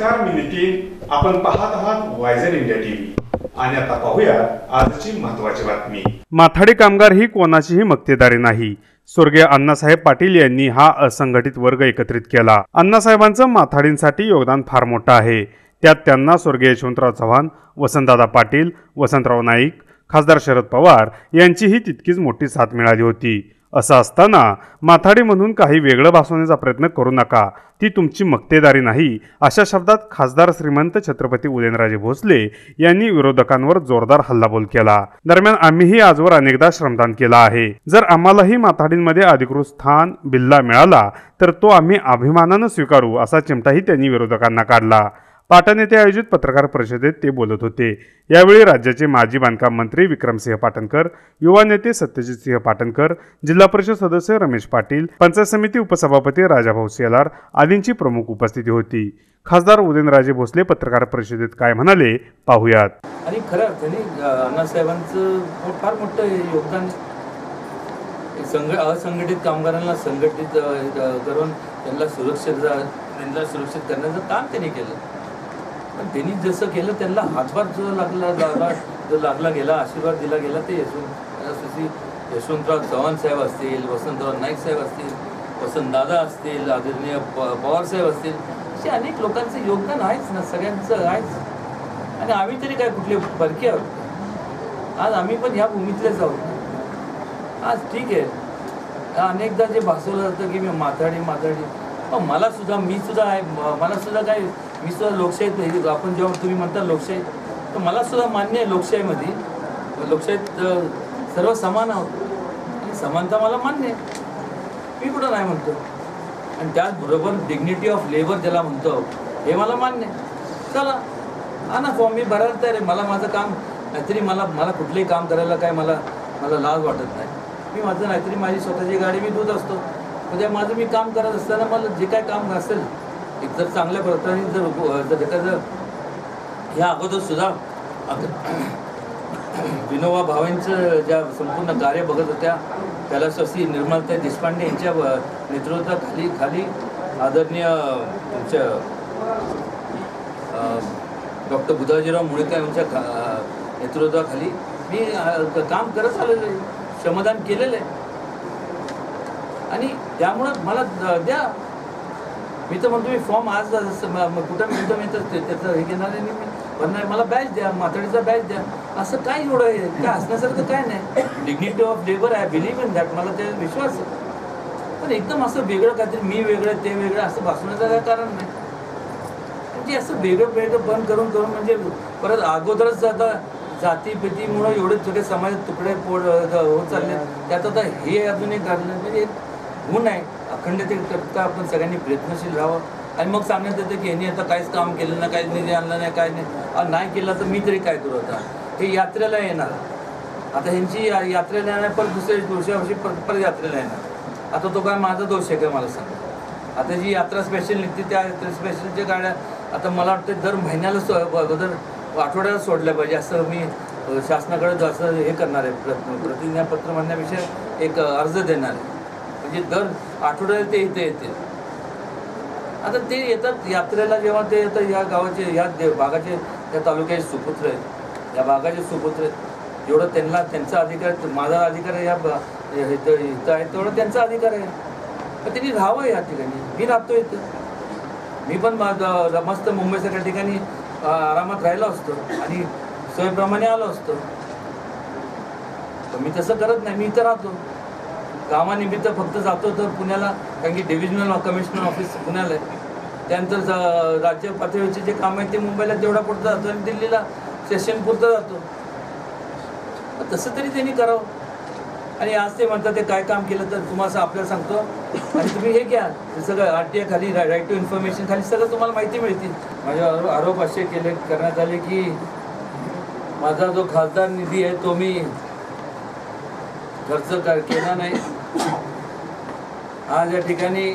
नमस्कार मी नितीन. आपण पाहत आहात वायझर इंडिया टीव्ही आणि आता पाहूया आजची महत्वाची बातमी. माथाडी कामगार ही कोणाचीही मक्तेदारी नाही. स्वर्गीय अण्णासाहेब पाटील यांनी हा असंघटित वर्ग एकत्रित केला. अण्णासाहेबांचं माथाडींसाठी योगदान फार मोठं आहे. त्यात त्यांना स्वर्गीय यशवंतराव चव्हाण वसंतदादा पाटील वसंतराव नाईक खासदार शरद पवार यांचीही तितकीच मोठी साथ मिळाली होती. असं असताना माथाडी म्हणून काही वेगळं भासवण्याचा प्रयत्न करू नका. ती तुमची मक्तेदारी नाही. अशा शब्दात खासदार श्रीमंत छत्रपती उदयनराजे भोसले यांनी विरोधकांवर जोरदार हल्लाबोल केला. दरम्यान आम्हीही आजवर अनेकदा श्रमदान केला आहे. जर आम्हालाही माथाडींमध्ये अधिकृत स्थान बिल्ला मिळाला तर तो आम्ही अभिमानानं स्वीकारू असा चिमटाही त्यांनी विरोधकांना काढला. पाटण येथे आयोजित पत्रकार परिषदेत ते बोलत होते. यावेळी राज्याचे माजी बांधकाम मंत्री विक्रमसिंह पाटणकर युवा नेते सत्यजित सिंह पाटणकर जिल्हा परिषद सदस्य रमेश पाटील पंचायत समिती उपसभापती राजाभाऊ सेलार आदींची प्रमुख उपस्थिती होती. खासदार उदयनराजे भोसले पत्रकार परिषदेत काय म्हणाले पाहुयात. आणि खरं अर्थाने अण्णासाहेबांचं फार मोठं योगदान संघ असंघटित कामगारांना संघटित करून त्यांना सुरक्षित त्यांना सुरक्षित करण्याचं काम त्यांनी केलं. पण त्यांनी जसं केलं त्यांना हातभार जो लागला लागला जो लागला गेला आशीर्वाद दिला गेला ते यशवंत यशवंतराव चव्हाण साहेब असतील वसंतराव नाईक साहेब असतील वसंतदादा असतील आदरणीय प पवार साहेब असतील असे अनेक लोकांचं योगदान आहेच ना सगळ्यांचं आहेच. आणि आम्ही तरी काय कुठले परके आहोत? आज आम्ही पण ह्या भूमीतलेच आहोत. आज ठीक आहे. अनेकदा जे भासवलं जातं की मी माथाडी माथाडी पण मला सुद्धा मी सुद्धा आहे मला सुद्धा काय मी सुद्धा लोकशाहीत आपण जेव्हा तुम्ही म्हणता लोकशाही तर मला सुद्धा मान्य आहे लोकशाहीमध्ये. लोकशाहीत सर्व समान आहोत. आणि समानता मला मान्य आहे. मी कुठं नाही म्हणतो. आणि त्याचबरोबर डिग्निटी ऑफ लेबर ज्याला म्हणतो हे मला मान्य आहे. चला हा ना फॉर्म मी भरायला तयार आहे. मला माझं काम नाहीतरी मला मला कुठलंही काम करायला काय मला मला लाज वाटत नाही. मी माझं नाहीतरी माझी स्वतःची गाडी मी धुत असतो. म्हणजे माझं मी काम करत असताना मला जे काय काम असेल एक जर चांगल्या प्रकारे जर जर एखादं ह्या अगोदर सुद्धा विनोबा भावेंचं ज्या संपूर्ण कार्य बघत होत्या त्याला शशी निर्मलता देशपांडे यांच्या नेतृत्वाखाली खाली आदरणीय तुमच्या डॉक्टर बुधाजीराव मुळेकर यांच्या खा- नेतृत्वाखाली मी काम करत आलेलं आहे. श्रमदान केलेलं आहे. आणि त्यामुळं मला द्या. मी तर म्हणतो मी फॉर्म आज कुठं कुठं मी तर ते- त्याचं हे घेणार आहे आणि मी म्हणणार मला बॅच द्या मातडीचा बॅच द्या. असं काय एवढं आहे काय असण्यासारखं काय नाही. Dignity of labour I believe in that मला ते विश्वास आहे. पण एकदम असं वेगळं काहीतरी मी वेगळं ते वेगळं असं भासवण्याचं काय कारण नाही. म्हणजे असं वेगळं वेगळं बंद करून करून म्हणजे परत अगोदरच आता जातीपितीमुळं एवढे सगळे समाज तुकडे पोड होत चालले. त्यात आता हे अजून एक घालणं म्हणजे एक गुण आहे. अखंडतेकरता आपण सगळ्यांनी प्रयत्नशील राहावं. आणि मग सांगण्यात येतं की यांनी आता काहीच काम केलं नाही काहीच निधी आणला नाही काय नाही. नाही केलं तर मी तरी काय करू आता? हे यात्रेला येणार. आता ह्यांची या- यात्रेला येणार पण दुसऱ्या दुसऱ्या वर्षी परत परत यात्रेला येणार. आता तो काय माझा दोष आहे का मला सांग? आता जी यात्रा स्पेशल निघते त्या यात्रा स्पेशलच्या गाड्या आता मला वाटतं दर महिन्याला सो अगोदर आठवड्याला सोडल्या पाहिजे. असं मी शासनाकडे असं हे करणार आहे प्र प्रतिज्ञापत्र म्हणण्याविषयी एक अर्ज देणार आहे. म्हणजे दर आठवड्याला ते इथे येते. आता ते येतात यात्रेला जेव्हा ते येतात या गावाचे या भागाचे या तालुक्याचे सुपुत्र आहेत. या भागाचे सुपुत्र आहेत. जेवढं त्यांना त्यांचा अधिकार माझा अधिकार आहे या इथं इथं आहे तेवढं त्यांचा अधिकार आहे. पण त्यांनी राहावं या ठिकाणी. मी राहतो इथं. मी पण मा- मस्त मुंबईसारख्या ठिकाणी आरामात राहिलो असतो आणि सोयीप्रमाणे आलो असतो. पण मी तसं करत नाही. मी इथं राहतो. कामानिमित्त फक्त जातो तर पुण्याला कारण की डिव्हिजनल कमिशनर ऑफिस पुण्याला आहे. त्यानंतर राज्य पातळीवरचे जे काम आहे ते मुंबईला तेवढा पुरतं जातो आणि दिल्लीला सेशन पुरतं जातो. तसं तरी त्यांनी करावं. आणि आज ते म्हणतात ते काय काम केलं तर तुम्हाला असं आपल्याला सांगतो. आणि तुम्ही हे घ्या. सगळं आर टी आय खाली राईट टू इन्फॉर्मेशन खाली सगळं तुम्हाला माहिती मिळतील. माझे आरो- आरोप असे केले करण्यात आले की माझा जो खासदार निधी आहे तो मी खर्च कर केला नाही. आज या ठिकाणी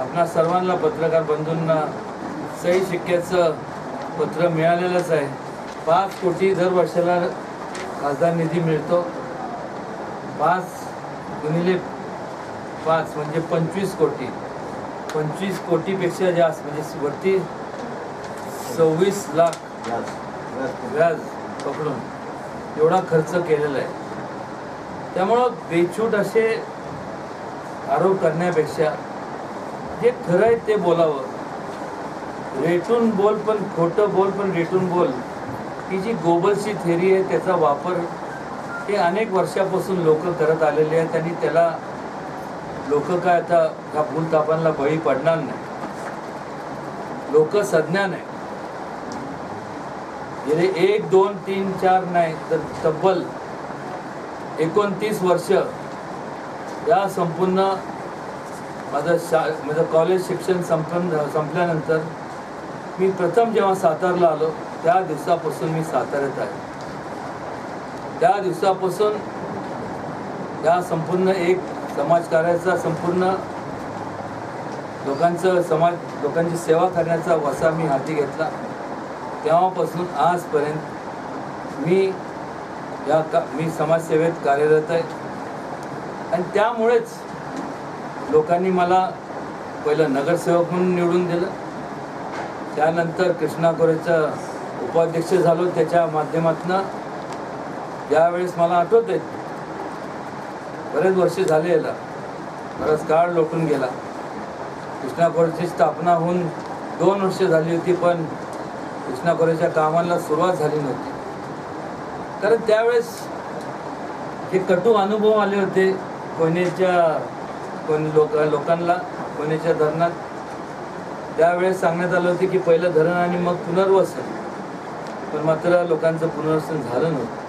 आपणा सर्वांना पत्रकार बंधूंना सही शिक्क्याचं पत्र मिळालेलंच आहे. पाच कोटी दर वर्षाला खासदार निधी मिळतो. पाच गुणिले पाच म्हणजे पंचवीस कोटी. पंचवीस कोटीपेक्षा जास्त म्हणजे वरती सव्वीस लाख व्याज. पकडून एवढा खर्च केलेला आहे. त्यामुळं बेछूट असे आरोप करण्यापेक्षा जे खरं आहे ते बोलावं. रेटून बोल पण खोटं बोल पण रेटून बोल. ही जी गोबलची थेरी आहे त्याचा वापर हे अनेक वर्षापासून लोक करत आलेले आहेत आणि त्याला लोक काय आता ह्या भूलतापांना बळी पडणार नाही. लोक सज्ञा नाही गेले एक दोन तीन चार नाही तर तब्बल एकोणतीस वर्ष या संपूर्ण माझं शा माझं कॉलेज शिक्षण संपन संपल्यानंतर मी प्रथम जेव्हा सातारला आलो त्या दिवसापासून मी साताऱ्यात आहे. त्या दिवसापासून या संपूर्ण एक समाजकार्याचा संपूर्ण लोकांचं समाज लोकांची सेवा करण्याचा वसा मी हाती घेतला. तेव्हापासून आजपर्यंत मी या का मी समाजसेवेत कार्यरत आहे. आणि त्यामुळेच लोकांनी मला पहिलं नगरसेवक म्हणून निवडून दिलं. त्यानंतर कृष्णा कोरेचं उपाध्यक्ष झालो त्याच्या माध्यमातून. ज्यावेळेस मला आठवत आहे बरेच वर्ष झाले याला. बराच काळ लोटून गेला. कृष्णा कोरेची स्थापना होऊन दोन वर्ष झाली होती पण कृष्णा कोरेच्या कामाला सुरुवात झाली नव्हती. कारण त्यावेळेस हे कटू अनुभव आले होते. कोणीच्या कोणी लोक लोकांना कोणीच्या धरणात. त्यावेळेस सांगण्यात आलं होतं की पहिलं धरण आणि मग पुनर्वसन. पण मात्र लोकांचं पुनर्वसन झालं नव्हतं.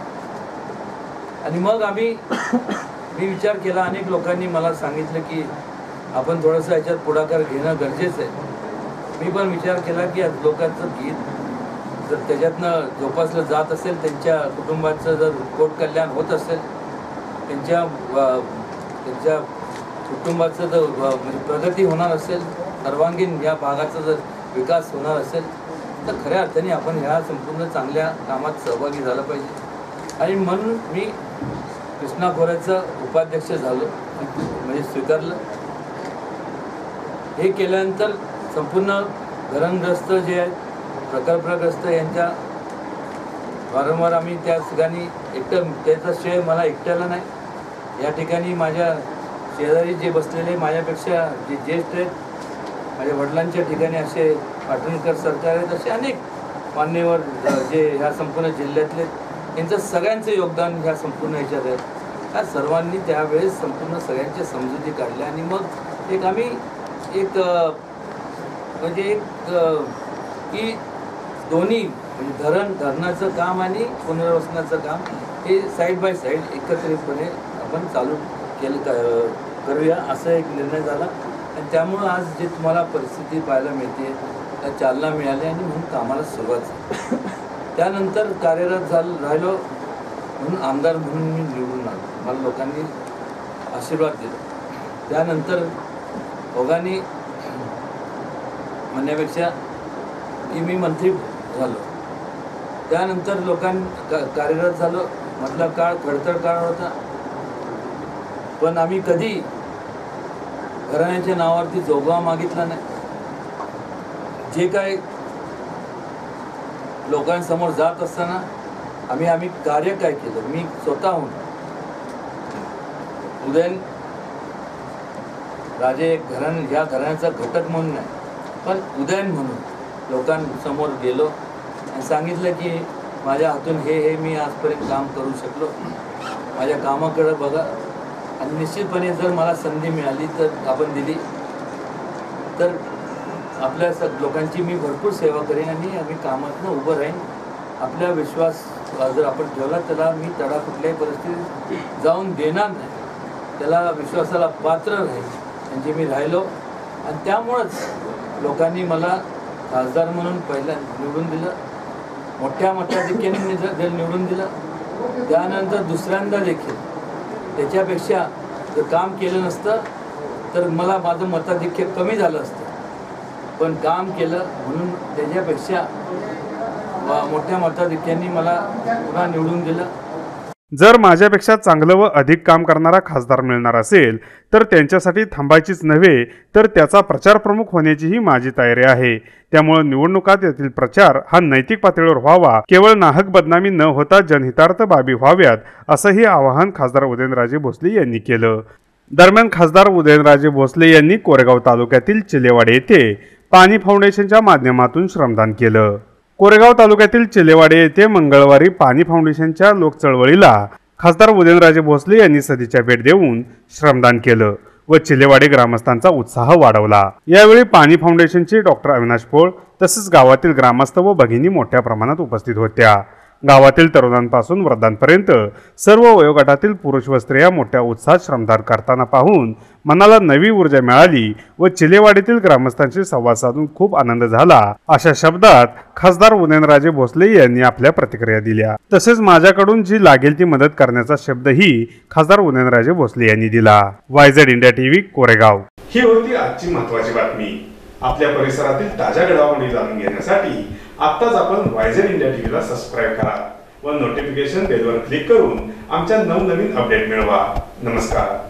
आणि मग आम्ही मी विचार केला अनेक लोकांनी मला सांगितलं की आपण थोडंसं याच्यात पुढाकार घेणं गरजेचं आहे. मी पण विचार केला की लोकांचं गीत जर त्याच्यातनं जोपासलं जात असेल त्यांच्या कुटुंबाचं जर पोट कल्याण होत असेल त्यांच्या त्यांच्या कुटुंबाचं जर म्हणजे प्रगती होणार असेल सर्वांगीण या भागाचा जर विकास होणार असेल तर खऱ्या अर्थाने आपण ह्या संपूर्ण चांगल्या कामात सहभागी झालं पाहिजे. आणि म्हणून मी कृष्णा खोऱ्याचं उपाध्यक्ष झालो म्हणजे स्वीकारलं. हे केल्यानंतर संपूर्ण धरणग्रस्त जे आहेत प्रकल्पग्रस्त यांच्या वारंवार आम्ही त्या ठिकाणी एकटं त्याचा श्रेय मला एकट्याला नाही. या ठिकाणी माझ्या शेजारी जे बसलेले माझ्यापेक्षा जे ज्येष्ठ आहेत माझ्या वडिलांच्या ठिकाणी असे पाटणकर सरकार आहेत असे अनेक मान्यवर जे ह्या संपूर्ण जिल्ह्यातले यांचं सगळ्यांचं योगदान ह्या संपूर्ण ह्याच्यात आहे. ह्या सर्वांनी त्यावेळेस संपूर्ण सगळ्यांच्या समजुती काढल्या आणि मग एक आम्ही एक म्हणजे एक की दोन्ही म्हणजे धरण धरणाचं काम आणि पुनर्वसनाचं काम हे साईड बाय साईड एकत्रितपणे आपण चालू केलं क- करूया असा एक निर्णय झाला. आणि त्यामुळं आज जे तुम्हाला परिस्थिती पाहायला मिळते त्या चालना मिळाली आणि म्हणून कामाला सुरुवात झाली. त्यानंतर कार्यरत झालं राहिलो म्हणून आमदार म्हणून मी निवडून आलो. मला लोकांनी आशीर्वाद दिला. त्यानंतर ओघांनी म्हणण्यापेक्षा की मी मंत्री झालो. त्यानंतर लोकां का- कार्यरत झालो. मधला काळ खडतळ काळ होता. पण आम्ही कधी घराण्याच्या नावावरती जोगवा मागितला नाही. जे काय लोकांसमोर जात असताना आम्ही आम्ही कार्य काय केलं? मी स्वतःहून उदयन राजे घराण ह्या घराण्याचा घटक म्हणून नाही पण उदयन म्हणून लोकांसमोर गेलो आणि सांगितलं की माझ्या हातून हे हे मी आजपर्यंत काम करू शकलो. माझ्या कामाकडं बघा आणि निश्चितपणे जर मला संधी मिळाली तर आपण दिली तर आपल्या स लोकांची मी भरपूर सेवा करेन आणि आम्ही कामातनं उभं राहीन. आपला विश्वास जर आपण ठेवला त्याला मी तडा कुठल्याही परिस्थितीत जाऊन देणार नाही. त्याला विश्वासाला पात्र राहील म्हणजे मी राहिलो. आणि त्यामुळंच लोकांनी मला खासदार म्हणून पहिल्या निवडून दिलं. मोठ्या मटका देखील मी जे निवडून दिलं. त्यानंतर दुसऱ्यांदा देखील. त्याच्यापेक्षा जर काम केलं नसतं तर मला माझं मताधिक्य कमी झालं असतं. पण काम केलं म्हणून त्याच्यापेक्षा मोठ्या मताधिक्यांनी मला पुन्हा निवडून दिलं. जर माझ्यापेक्षा चांगलं व अधिक काम करणारा खासदार मिळणार असेल तर त्यांच्यासाठी थांबायचीच नव्हे तर त्याचा प्रचार प्रमुख होण्याचीही माझी तयारी आहे. त्यामुळे निवडणुकात येथील प्रचार हा नैतिक पातळीवर व्हावा केवळ नाहक बदनामी न होता जनहितार्थ बाबी व्हाव्यात असंही आवाहन खासदार उदयनराजे भोसले यांनी केलं. दरम्यान खासदार उदयनराजे भोसले यांनी कोरेगाव तालुक्यातील चिलेवाडे येथे पाणी फाउंडेशनच्या माध्यमातून श्रमदान केलं. कोरेगाव तालुक्यातील चिलेवाडे येथे मंगळवारी पाणी फाउंडेशनच्या लोकचळवळीला खासदार उदयनराजे भोसले यांनी सदिच्छा भेट देऊन श्रमदान केलं व चिलेवाडे ग्रामस्थांचा उत्साह वाढवला. यावेळी पाणी फाउंडेशनचे डॉक्टर अविनाश पोळ तसेच गावातील ग्रामस्थ व भगिनी मोठ्या प्रमाणात उपस्थित होत्या. गावातील तरुणांपासून वृद्धांपर्यंत सर्व वयोगटातील पुरुष व स्त्रिया मोठ्या उत्साहात श्रमदान करताना पाहून मनाला नवी ऊर्जा मिळाली व चिलेवाडीतील ग्रामस्थांशी संवाद साधून खूप आनंद झाला. अशा शब्दात खासदार उदयनराजे भोसले यांनी आपल्या प्रतिक्रिया दिल्या. तसेच माझ्याकडून जी लागेल ती मदत करण्याचा शब्दही खासदार उदयनराजे भोसले यांनी दिला. YZ India TV Koregaon. ही होती आजची महत्वाची बातमी. आपल्या परिसरातील ताज्या घडामोडी जाणून घेण्यासाठी आत्ताच आपण वायझर इंडिया टीव्हीला सबस्क्राईब करा व नोटिफिकेशन बेलवर क्लिक करून आमच्या नवनवीन अपडेट मिळवा. नमस्कार.